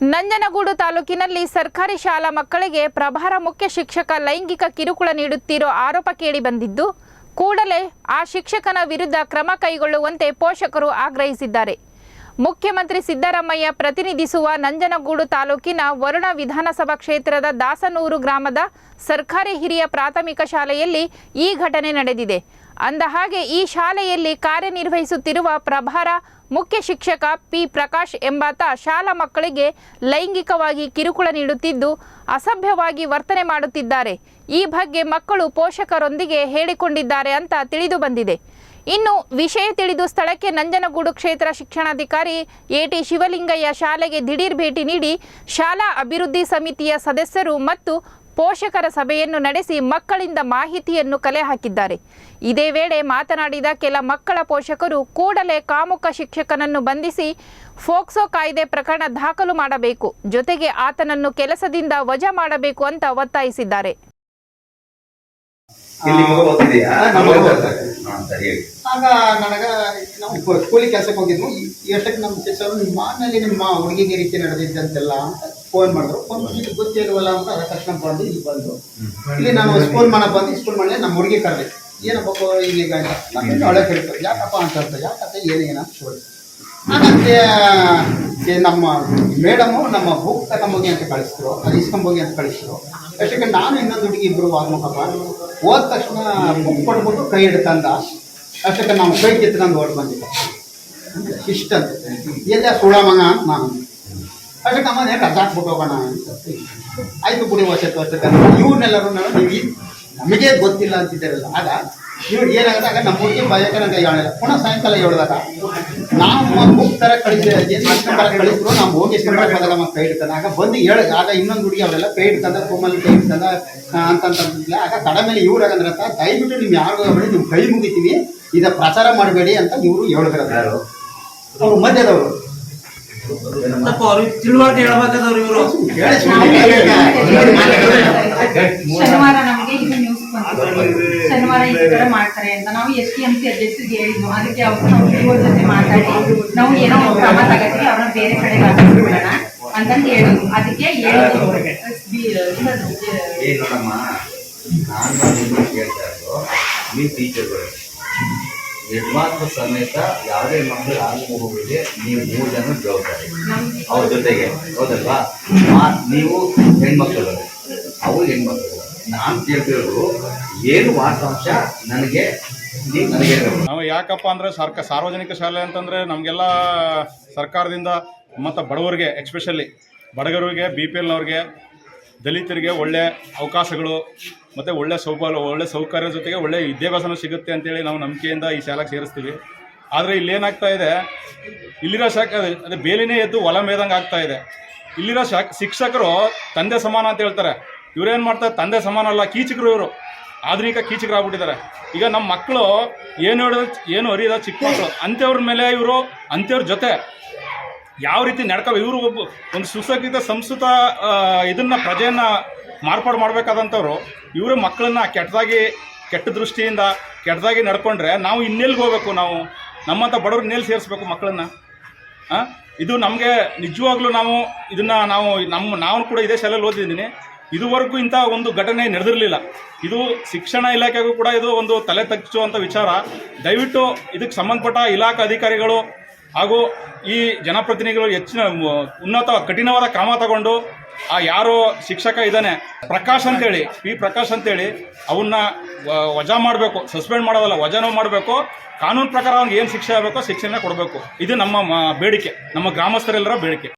ನಂಜನಗೂಡು ತಾಲೂಕಿನಲ್ಲಿ ಸರ್ಕಾರಿ ಶಾಲಾ ಮಕ್ಕಳಿಗೆ ಪ್ರಭಾರ ಮುಖ್ಯ ಶಿಕ್ಷಕ ಲೈಂಗಿಕ ಕಿರುಕುಳ ನೀಡುತ್ತಿರೋ ಆರೋಪ ಕೇಳಿಬಂದಿದ್ದು ಕೂಡಲೇ ಆ ಶಿಕ್ಷಕನ ವಿರುದ್ಧ ಕ್ರಮ ಕೈಗೊಳ್ಳುವಂತೆ ಪೋಷಕರು ಆಗ್ರಹಿಸಿದ್ದಾರೆ. ಮುಖ್ಯಮಂತ್ರಿ ಸಿದ್ದರಾಮಯ್ಯ ಪ್ರತಿನಿಧಿಸುವ ನಂಜನಗೂಡು ತಾಲೂಕಿನ ವರುಣ ವಿಧಾನಸಭಾ ಕ್ಷೇತ್ರದ ದಾಸನೂರು ಗ್ರಾಮದ ಸರ್ಕಾರಿ ಹಿರಿಯ ಪ್ರಾಥಮಿಕ ಶಾಲೆಯಲ್ಲಿ ಈ ಘಟನೆ ನಡೆದಿದೆ. ಅಂದಹಾಗೆ ಈ ಶಾಲೆಯಲ್ಲಿ ಕಾರ್ಯನಿರ್ವಹಿಸುತ್ತಿರುವ ಪ್ರಭಾರ ಮುಖ್ಯ ಶಿಕ್ಷಕ ಪಿ ಪ್ರಕಾಶ್ ಎಂಬಾತ ಶಾಲಾ ಮಕ್ಕಳಿಗೆ ಲೈಂಗಿಕವಾಗಿ ಕಿರುಕುಳ ನೀಡುತ್ತಿದ್ದು, ಅಸಭ್ಯವಾಗಿ ವರ್ತನೆ ಮಾಡುತ್ತಿದ್ದಾರೆ. ಈ ಬಗ್ಗೆ ಮಕ್ಕಳು ಪೋಷಕರೊಂದಿಗೆ ಹೇಳಿಕೊಂಡಿದ್ದಾರೆ ಅಂತ ತಿಳಿದು ಬಂದಿದೆ. ಇನ್ನು ವಿಷಯ ತಿಳಿದು ಸ್ಥಳಕ್ಕೆ ನಂಜನಗೂಡು ಕ್ಷೇತ್ರ ಶಿಕ್ಷಣಾಧಿಕಾರಿ ಎಟಿ ಶಿವಲಿಂಗಯ್ಯ ಶಾಲೆಗೆ ದಿಢೀರ್ ಭೇಟಿ ನೀಡಿ, ಶಾಲಾ ಅಭಿವೃದ್ಧಿ ಸಮಿತಿಯ ಸದಸ್ಯರು ಮತ್ತು ಪೋಷಕರ ಸಭೆಯನ್ನು ನಡೆಸಿ ಮಕ್ಕಳಿಂದ ಮಾಹಿತಿಯನ್ನು ಕಲೆ ಹಾಕಿದ್ದಾರೆ. ಇದೇ ವೇಳೆ ಮಾತನಾಡಿದ ಕೆಲ ಮಕ್ಕಳ ಪೋಷಕರು ಕೂಡಲೇ ಕಾಮುಕ ಶಿಕ್ಷಕನನ್ನು ಬಂಧಿಸಿ ಫೋಕ್ಸೋ ಕಾಯ್ದೆ ಪ್ರಕರಣ ದಾಖಲು ಮಾಡಬೇಕು ಜೊತೆಗೆ ಆತನನ್ನು ಕೆಲಸದಿಂದ ವಜಾ ಮಾಡಬೇಕು ಅಂತ ಒತ್ತಾಯಿಸಿದ್ದಾರೆ. ಆಗ ನನಗ ನಾವು ಕೂಲಿ ಕೆಲಸಕ್ಕೆ ಹೋಗಿದ್ವು. ಎಷ್ಟಕ್ಕೆ ನಮ್ಮ ಟೀಚರ್ ನಿಮ್ಮ ಮನೇಲಿ ನಿಮ್ಮ ಹುಡುಗಿಗೆ ರೀತಿ ನಡೆದಿದ್ದಂತೆಲ್ಲ ಅಂತ ಫೋನ್ ಮಾಡಿದ್ರು. ಫೋನ್ ಮಾಡಿ ಗೊತ್ತಿಲ್ವಲ್ಲ ಅಂತ ಅದ ತಕ್ಷಣ ಬಂದು ಇಲ್ಲಿ ಬಂದು. ಇಲ್ಲಿ ನಾನು ಸ್ಕೂಲ್ ಮಾಡಕ್ ಬಂದು ಸ್ಕೂಲ್ ಮಾಡಿದ್ರೆ ನಮ್ಮ ಹುಡುಗಿ ಕರೆದೆ ಏನಪ್ಪ ಈಗ ಅಂತ. ಒಳ್ಳೆ ಕೇಳ್ತಾರೆ ಯಾಕಪ್ಪ ಅಂತ ಹೇಳ್ತಾರೆ ಯಾಕಪ್ಪ ಏನೇನ ಕೇಳಿ ಏ, ನಮ್ಮ ಮೇಡಮು ನಮ್ಮ ಬುಕ್ ತಗೊಂಬೋಗಿ ಅಂತ ಕಳಿಸಿದ್ರು ಅದು ಇಸ್ಕೊಂಬೋಗಿ ಅಂತ ಕಳಿಸಿದ್ರು. ಅಷ್ಟಕ್ಕೆ ನಾನು ಇನ್ನೊಂದು ಹುಡುಗಿ ಇಬ್ರು ವಾಗ್ಮುಖಪ್ಪ ಹೋದ ತಕ್ಷಣ ಬುಕ್ ಕೊಡ್ಬಿಟ್ಟು ಕೈ ಹಿಡ್ತಂದ ಅಷ್ಟಕ್ಕೆ ನಾವು ಕೈ ಕಿತ್ಕೊಂಡು ಹೊರಟು ಬಂದಿದ್ದೆ. ಇಷ್ಟಂತ ಎಲ್ಲ ಸುಳಮಂಗ ಅಂತ ನಾನು. ಅಷ್ಟಕ್ಕೆ ಅಮ್ಮ ಯಾಕೆ ಹಾಕ್ಬಿಟ್ಟು ಹೋಗೋಣ ಅಂತ ಆಯ್ತು ಬಿಡಿ ವರ್ಷ ವರ್ಷಕ್ಕೆ ಇವ್ರನ್ನೆಲ್ಲರೂ ನೀವು ನಮಗೆ ಗೊತ್ತಿಲ್ಲ ಅಂತಿದ್ದಾರಲ್ಲ. ಆಗ ಇವ್ರು ಏನಾಗದಾಗ ನಮ್ಮ ಹುಡುಗಿ ಭಯಕ್ಕೆ ನಂಗೆ ಹೇಳಿಲ್ಲ. ಪುನಃ ಸಾಯಂಕಾಲ ಹೇಳಿದಾಗ ನಾವು ಬುಕ್ ತರ ಕಳಿಸಿ ಕಳಿಸಿದ್ರು ನಾವು ಹೋಗಿ ಹೋದಾಗ ನಮ್ಮ ಕೈ ಇಡ್ತಾನೆ ಆಗ ಬಂದು ಹೇಳ ಆಗ ಇನ್ನೊಂದು ಹುಡುಗಿ ಅವರೆಲ್ಲ ಕೈ ಹಿಡ್ತಂದ ರೂಮಲ್ಲಿ ಕೈ ಇಡ್ತಂದ ಅಂತಂತಿಲ್ಲ ಆಗ ಕಡ ಮೇಲೆ ಇವ್ರು ಹಾಗಂದ್ರೆ ಅಂತ ದಯವಿಟ್ಟು ನೀವು ಯಾರಿಗೂ ಹೇಳಿ ನಿಮ್ಮ ಕೈ ಮುಗಿತೀವಿ ಇದ ಪ್ರಚಾರ ಮಾಡಬೇಡಿ ಅಂತ ಇವರು ಹೇಳಿದ್ರು ಅವರು ಅವ್ರು ಮಧ್ಯದವರು. ಸ್ವಲ್ಪ ಅವ್ರಿಗೆ ತಿಳುವಳಿಕೆ ಹೇಳ್ಬೇಕಾದವ್ರು ಇವರು. ಶನಿವಾರ ನಮಗೆ ಇದು ನ್ಯೂಸ್ ಬಂತು. ಶನಿವಾರ ಈ ತರ ಮಾಡ್ತಾರೆ ಅಂತ ನಾವು ಎಸ್ ಟಿ ಎಂ ಸಿ ಅಧ್ಯಕ್ಷರಿಗೆ ಹೇಳಿದ್ವು. ಅದಕ್ಕೆ ಅವ್ರು ನಾವು ಇವ್ರ ಜೊತೆ ಮಾತಾಡಿ ನಾವು ಏನೋ ಒಂದು ಕ್ರಮ ತಗೋತೀವಿ ಅವ್ರನ್ನ ಬೇರೆ ಕಡೆ ಹಾಕಿಸ್ಬಿಡೋಣ ಅಂತಂದು ಹೇಳಿದ್ವು. ಅದಕ್ಕೆ ಹೇಳಿದ್ರು. ಏನ್ ನೋಡಮ್ಮ ನಾನು ಕೇಳ್ತಾ ಇರೋದು ನೀವು ಟೀಚರ್ಗಳು ಹೆಡ್ ಸಮೇತ ಯಾವುದೇ ಮಕ್ಕಳು ಆಗ ನೀವು ಮೂರು ಜನ ಜವಾಬ್ದಾರಿ. ಅವ್ರ ಜೊತೆಗೆ, ಹೌದಲ್ವಾ? ನೀವು ಹೆಣ್ಮಕ್ಳು ಅವು ಹೆಣ್ಮಕ್ಳು ನಾನು ಕೇಳ್ತಿರೋದು, ಏನು ವಾರ್ತಾಂಶ ನನಗೆ, ನೀವು ಯಾಕಪ್ಪ ಅಂದರೆ ಸರ್ಕ, ಸಾರ್ವಜನಿಕ ಶಾಲೆ ಅಂತಂದರೆ ನಮಗೆಲ್ಲ ಸರ್ಕಾರದಿಂದ ಮತ್ತು ಬಡವರಿಗೆ ಎಕ್ಸ್ಪೆಷಲಿ ಬಡಗರಿಗೆ ಬಿ ಪಿ ಎಲ್ನವ್ರಿಗೆ ದಲಿತರಿಗೆ ಒಳ್ಳೆ ಅವಕಾಶಗಳು ಮತ್ತು ಒಳ್ಳೆ ಸೌಕರ್ಯ ಒಳ್ಳೆ ಸೌಕರ್ಯ ಜೊತೆಗೆ ಒಳ್ಳೆ ವಿದ್ಯಾಭ್ಯಾಸನೂ ಸಿಗುತ್ತೆ ಅಂತೇಳಿ ನಾವು ನಂಬಿಕೆಯಿಂದ ಈ ಶಾಲೆಗೆ ಸೇರಿಸ್ತೀವಿ. ಆದರೆ ಇಲ್ಲೇನಾಗ್ತಾ ಇದೆ? ಇಲ್ಲಿರೋ ಶಾಖ, ಅದೇ ಬೇಲಿನೇ ಎದ್ದು ಹೊಲ ಮೇದಂಗೆ ಆಗ್ತಾ ಇದೆ. ಇಲ್ಲಿರೋ ಶಾ ಶಿಕ್ಷಕರು ತಂದೆ ಸಮಾನ ಅಂತ ಹೇಳ್ತಾರೆ. ಇವ್ರೇನು ಮಾಡ್ತಾರೆ? ತಂದೆ ಸಮಾನ ಅಲ್ಲ, ಕೀಚಕರು ಇವರು. ಆಧುನಿಕ ಕೀಚಕರಾಗ್ಬಿಟ್ಟಿದ್ದಾರೆ. ಈಗ ನಮ್ಮ ಮಕ್ಕಳು ಏನು ಹೇಳಿದ್ರು, ಏನು ಅರಿಯದ ಚಿಕ್ಕ ಮಕ್ಕಳು ಅಂಥವ್ರ ಮೇಲೆ ಇವರು, ಅಂಥವ್ರ ಜೊತೆ ಯಾವ ರೀತಿ ನಡ್ಕೋ ಇವರು ಒಬ್ಬ ಒಂದು ಸುಸಜ್ಜಿತ ಸಂಸ್ಕೃತ ಇದನ್ನ ಪ್ರಜೆಯನ್ನ ಮಾರ್ಪಾಡು ಮಾಡಬೇಕಾದಂಥವ್ರು ಇವರು ಮಕ್ಕಳನ್ನ ಕೆಟ್ಟದಾಗಿ, ಕೆಟ್ಟ ದೃಷ್ಟಿಯಿಂದ, ಕೆಟ್ಟದಾಗಿ ನಡ್ಕೊಂಡ್ರೆ ನಾವು ಇನ್ನೆಲ್ಲಿಗೆ ಹೋಗ್ಬೇಕು ನಾವು? ನಮ್ಮಂಥ ಬಡವ್ರು ಇನ್ನೆಲ್ಲಿ ಸೇರಿಸ್ಬೇಕು ಮಕ್ಕಳನ್ನ? ಇದು ನಮಗೆ ನಿಜವಾಗ್ಲೂ ನಾವು ಇದನ್ನ ನಾವು ನಮ್ಮ ನಾವು ಕೂಡ ಇದೇ ಶಾಲೆಯಲ್ಲಿ ಓದಿದ್ದೀನಿ. ಇದುವರೆಗೂ ಇಂಥ ಒಂದು ಘಟನೆ ನಡೆದಿರಲಿಲ್ಲ. ಇದು ಶಿಕ್ಷಣ ಇಲಾಖೆಗೂ ಕೂಡ ಇದು ಒಂದು ತಲೆ ತಗ್ಗಿಸುವಂಥ ವಿಚಾರ. ದಯವಿಟ್ಟು ಇದಕ್ಕೆ ಸಂಬಂಧಪಟ್ಟ ಇಲಾಖಾ ಅಧಿಕಾರಿಗಳು ಹಾಗೂ ಈ ಜನಪ್ರತಿನಿಧಿಗಳು ಹೆಚ್ಚಿನ ಉನ್ನತ, ಕಠಿಣವಾದ ಕ್ರಮ ತಗೊಂಡು ಆ ಯಾರು ಶಿಕ್ಷಕ ಇದ್ದಾನೆ, ಪ್ರಕಾಶ್ ಅಂತೇಳಿ, ಪಿ ಪ್ರಕಾಶ್ ಅಂತೇಳಿ, ಅವನ್ನ ವಜಾ ಮಾಡಬೇಕು, ಸಸ್ಪೆಂಡ್ ಮಾಡೋದಲ್ಲ ವಜಾನೂ ಮಾಡಬೇಕು, ಕಾನೂನು ಪ್ರಕಾರ ಅವ್ನಿಗೆ ಏನು ಶಿಕ್ಷೆ ಆಗಬೇಕೋ ಶಿಕ್ಷೆನ ಕೊಡಬೇಕು. ಇದು ನಮ್ಮ ಬೇಡಿಕೆ, ನಮ್ಮ ಗ್ರಾಮಸ್ಥರೆಲ್ಲರ ಬೇಡಿಕೆ.